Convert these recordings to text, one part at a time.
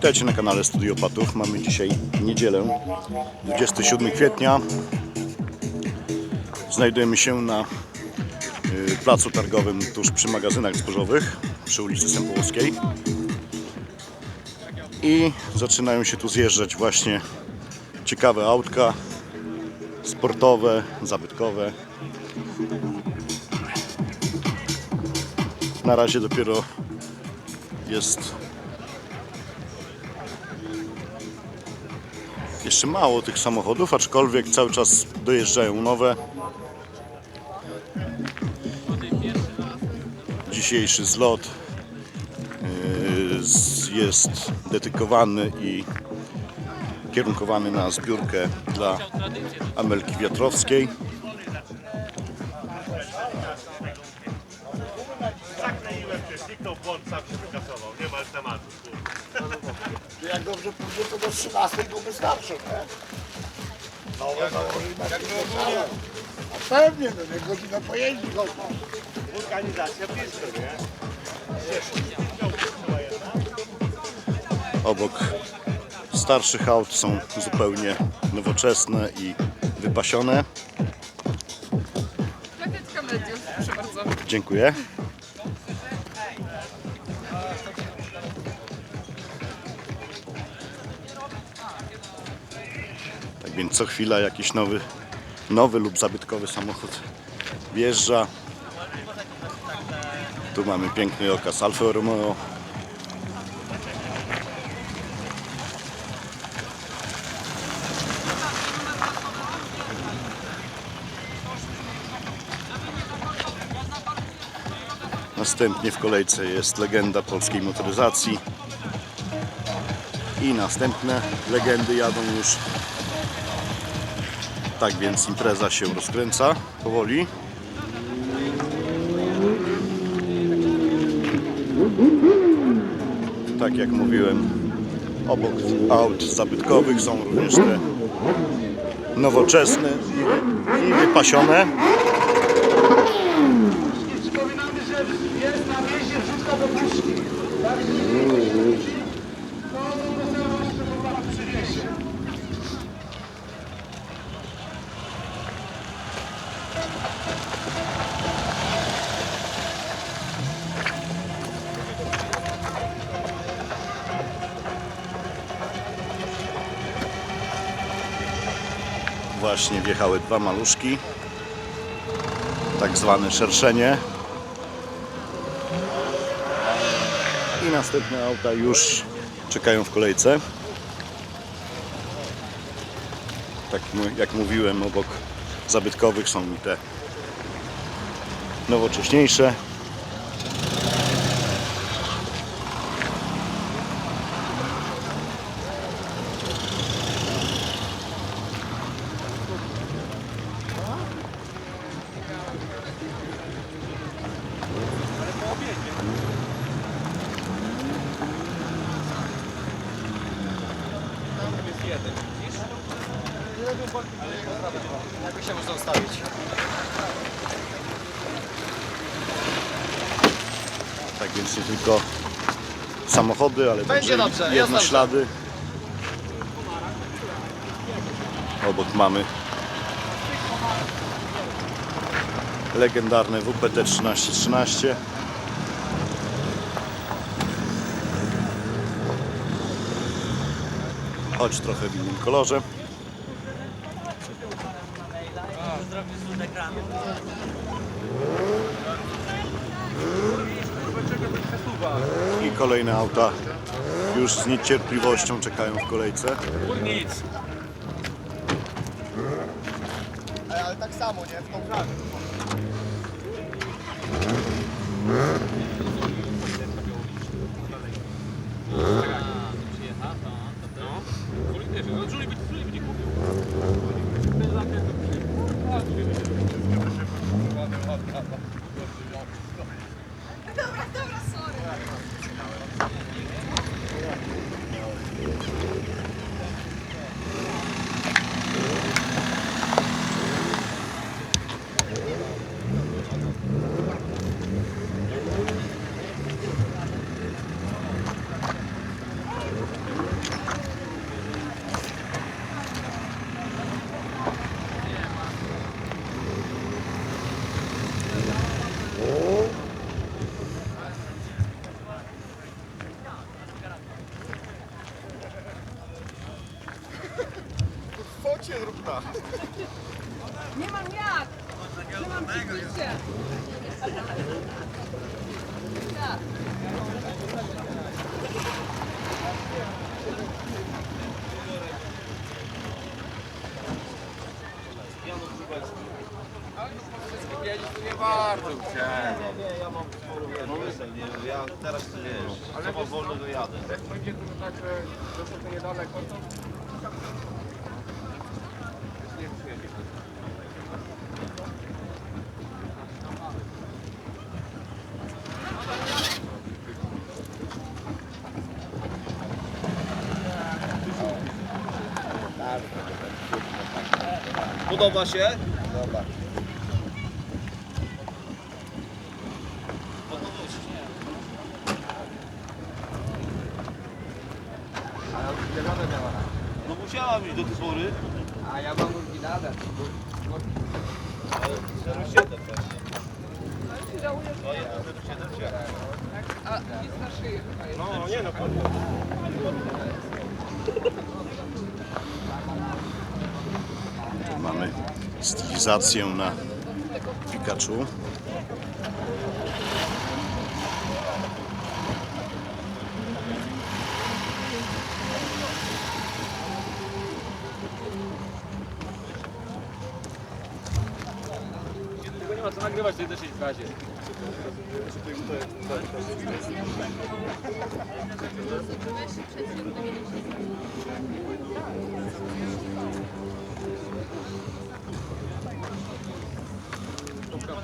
Witajcie na kanale Studiopatów. Mamy dzisiaj niedzielę, 27 kwietnia. Znajdujemy się na y, placu targowym tuż przy magazynach zbożowych przy ulicy Sępołowskiej. I zaczynają się tu zjeżdżać właśnie ciekawe autka sportowe, zabytkowe. Na razie dopiero jest jeszcze mało tych samochodów, aczkolwiek cały czas dojeżdżają nowe. Dzisiejszy zlot z- jest dedykowany i kierunkowany na zbiórkę dla Amelki Wiatrowskiej. Dobrze pójdzie, to do 13 go wystarczy, nie? Nowe założyć na jak A pewnie, no nie godzina pojeździ chodź. Organizacja blisko, nie? Obok starszych aut są zupełnie nowoczesne i wypasione. Dziękuję. Więc co chwila jakiś nowy, nowy lub zabytkowy samochód wjeżdża. Tu mamy piękny okaz Alfa Romeo. Następnie w kolejce jest legenda polskiej motoryzacji. I następne legendy jadą już. Tak więc impreza się rozkręca powoli. Tak jak mówiłem, obok aut zabytkowych są również te nowoczesne i- wypasione. Przypominamy, że jest na wiezie wrzutka do puszki. Właśnie wjechały dwa maluszki. Tak zwane szerszenie. I następne auta już czekają w kolejce. Tak jak mówiłem, obok zabytkowych są i te nowocześniejsze. Jakby się można ustawić. Tak więc nie tylko samochody, ale Będzie także dobrze, i jest dobrze. ślady. Obok mamy legendarne WPT 1313. Choć trochę w innym kolorze. I kolejne auta już z niecierpliwością czekają w kolejce. Ale tak samo, nie? W tą krawę. Dobra, Nie bardzo chciałem. Sporo wiesz, nie, ja teraz to wiesz, co wolno dojadę. Jak będzie to tak, że doszło niedaleko, to Podoba się? Dobra. No musiała mieć do tej pory. A ja mam oryginalne. Ale 07 właśnie. No jest 07 się. a nic na szyję chyba jest. No nie no, pewnie. Tu mamy stylizację na Pikachu. Tylko nie ma co nagrywać, to też jest w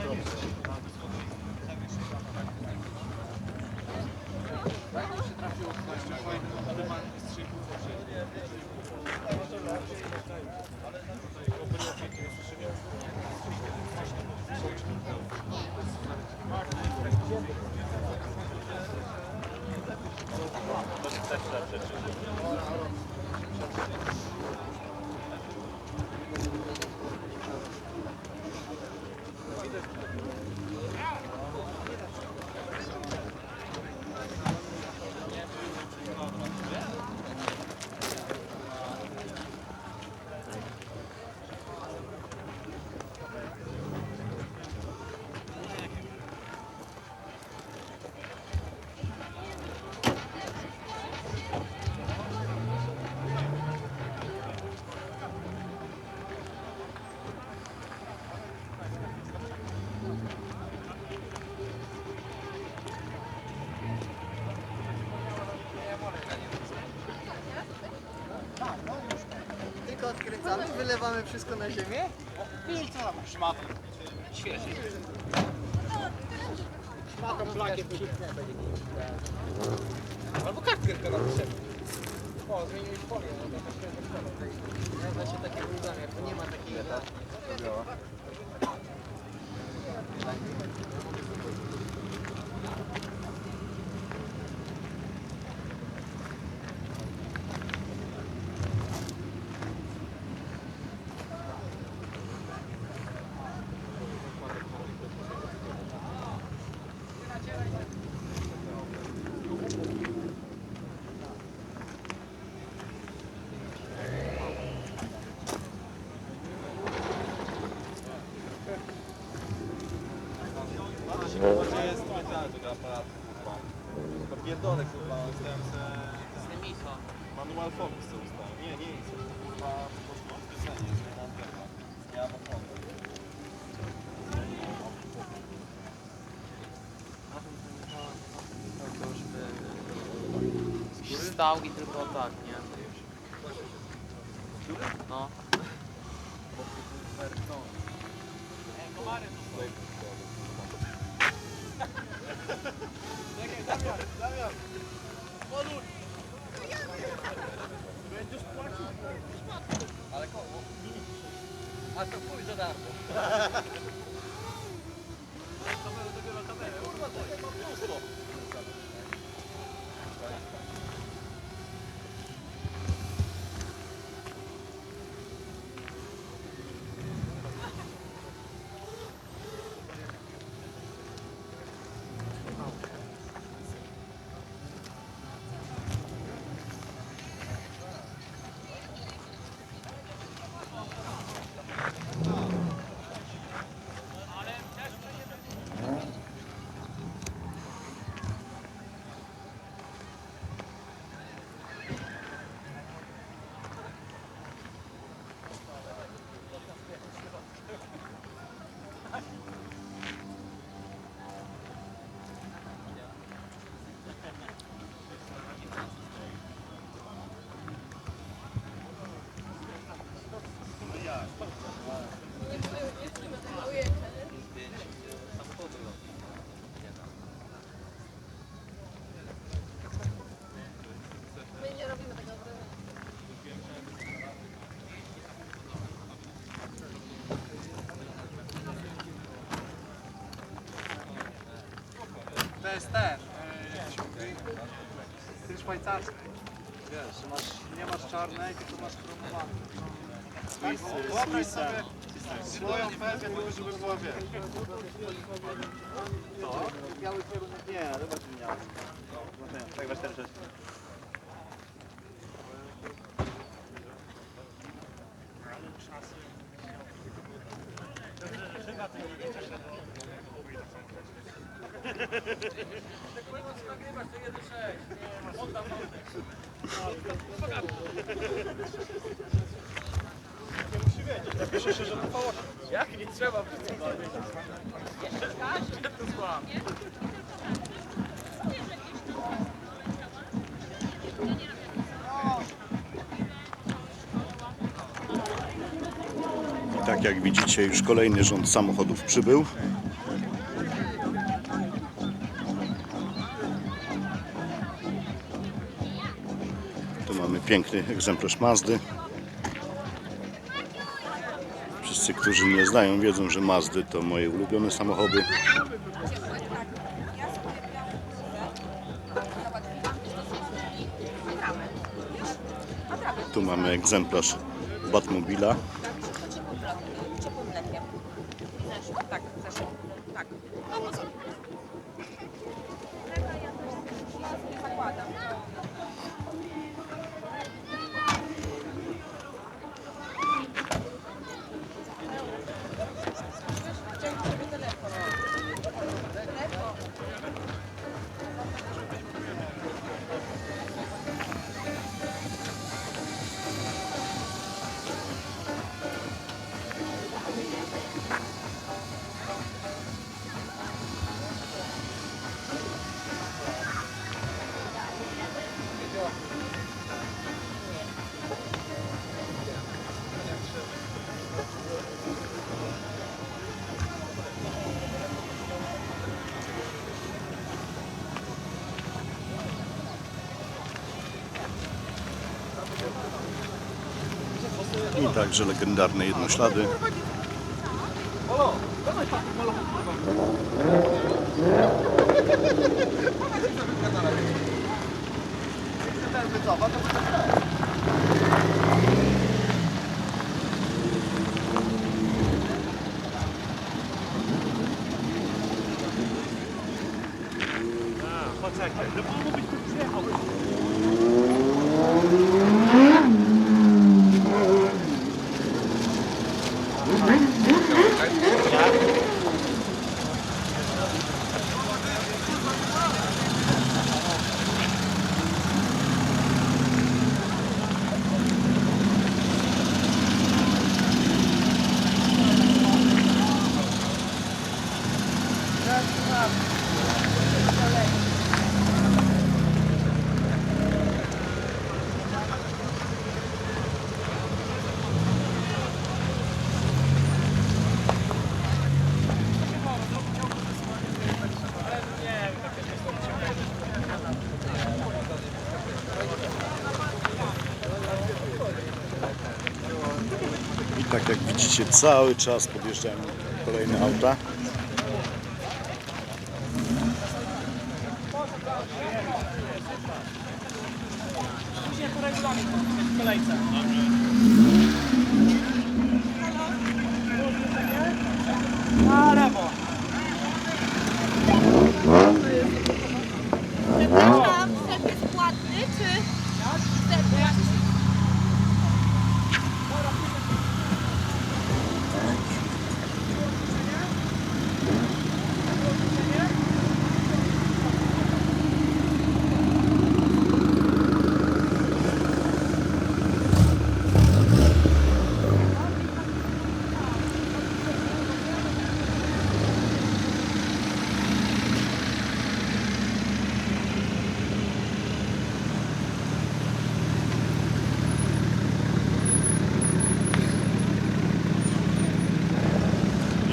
razie. Tylko wylewamy wszystko na ziemię. Albo kartkę tylko napiszemy. O, zmieniłeś folię. to tak się takie zamiar, bo nie ma takiej Gdzie jest specjalny tego aparatu, kurwa? To pierdolę, kurwa, ustałem se... Manual focus sobie ustałem. Nie, nie jest. Kurwa, po prostu mam specjalnie, zmiana antena. Nie mam ochrony. Stał i tylko tak, nie? No. A to Styl szwajcarski. Wiesz, że masz, nie masz czarnej, tylko masz chromowaną. Tak, wyobraź sobie swoją wersję, tylko żeby była wiesz. Biały kierunek nie, ale bardziej miałem. No tak, tak właśnie też. I tak jak widzicie, już kolejny rząd samochodów przybył. Piękny egzemplarz Mazdy. Wszyscy, którzy mnie znają, wiedzą, że Mazdy to moje ulubione samochody. Tu mamy egzemplarz Batmobila. I także legendarne jednoślady. Poczekaj, no bo być tu przyjechał. I widzicie, cały czas podjeżdżają kolejne auta. Później po regulamin w kolejce. Na lewo. Przepraszam, wstęp jest płatny, czy... Wstęp jest...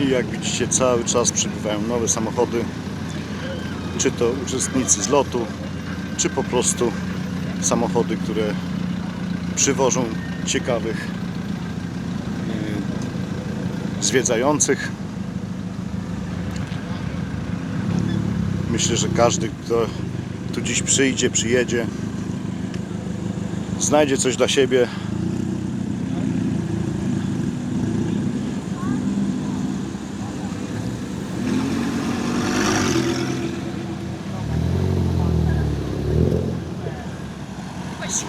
I jak widzicie, cały czas przybywają nowe samochody. Czy to uczestnicy z lotu, czy po prostu samochody, które przywożą ciekawych yy, zwiedzających. Myślę, że każdy, kto tu dziś przyjdzie, przyjedzie, znajdzie coś dla siebie.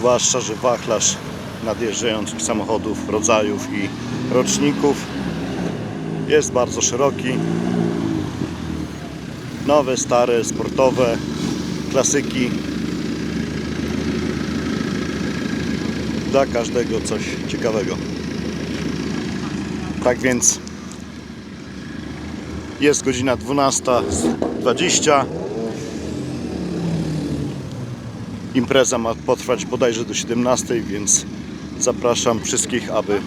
Zwłaszcza, że wachlarz nadjeżdżających samochodów, rodzajów i roczników jest bardzo szeroki. Nowe, stare, sportowe, klasyki. Dla każdego coś ciekawego. Tak więc jest godzina 12.20. Impreza ma potrwać bodajże do 17, więc zapraszam wszystkich, aby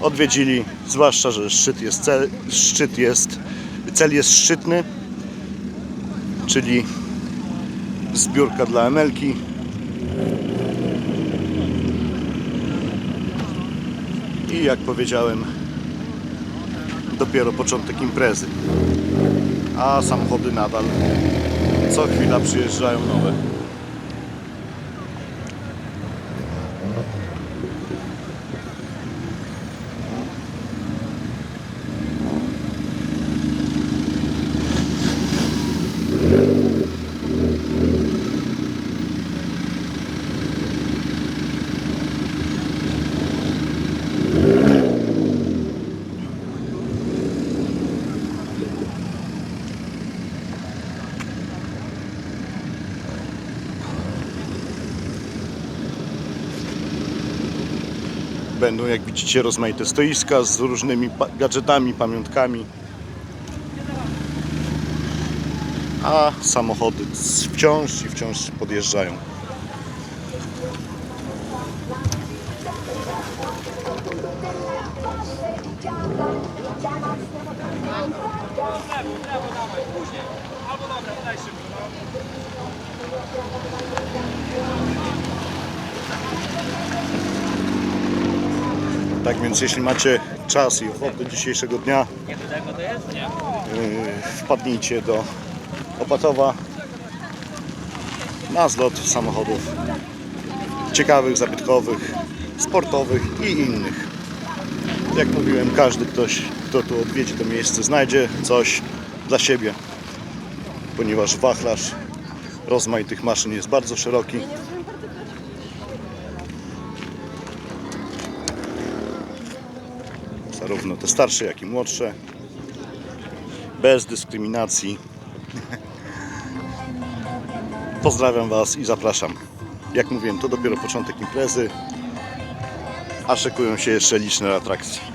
odwiedzili, zwłaszcza, że szczyt jest cel, szczyt jest, cel jest szczytny, czyli zbiórka dla Emelki. I jak powiedziałem, dopiero początek imprezy. A samochody nadal co chwila przyjeżdżają nowe. Będą, jak widzicie, rozmaite stoiska z różnymi gadżetami, pamiątkami. A samochody wciąż i wciąż podjeżdżają. Tak więc jeśli macie czas i ochotę dzisiejszego dnia, yy, wpadnijcie do Opatowa na zlot samochodów ciekawych, zabytkowych, sportowych i innych. Jak mówiłem, każdy ktoś, kto tu odwiedzi to miejsce, znajdzie coś dla siebie, ponieważ wachlarz rozmaitych maszyn jest bardzo szeroki. Zarówno te starsze, jak i młodsze, bez dyskryminacji. Pozdrawiam Was i zapraszam. Jak mówiłem, to dopiero początek imprezy, a szykują się jeszcze liczne atrakcje.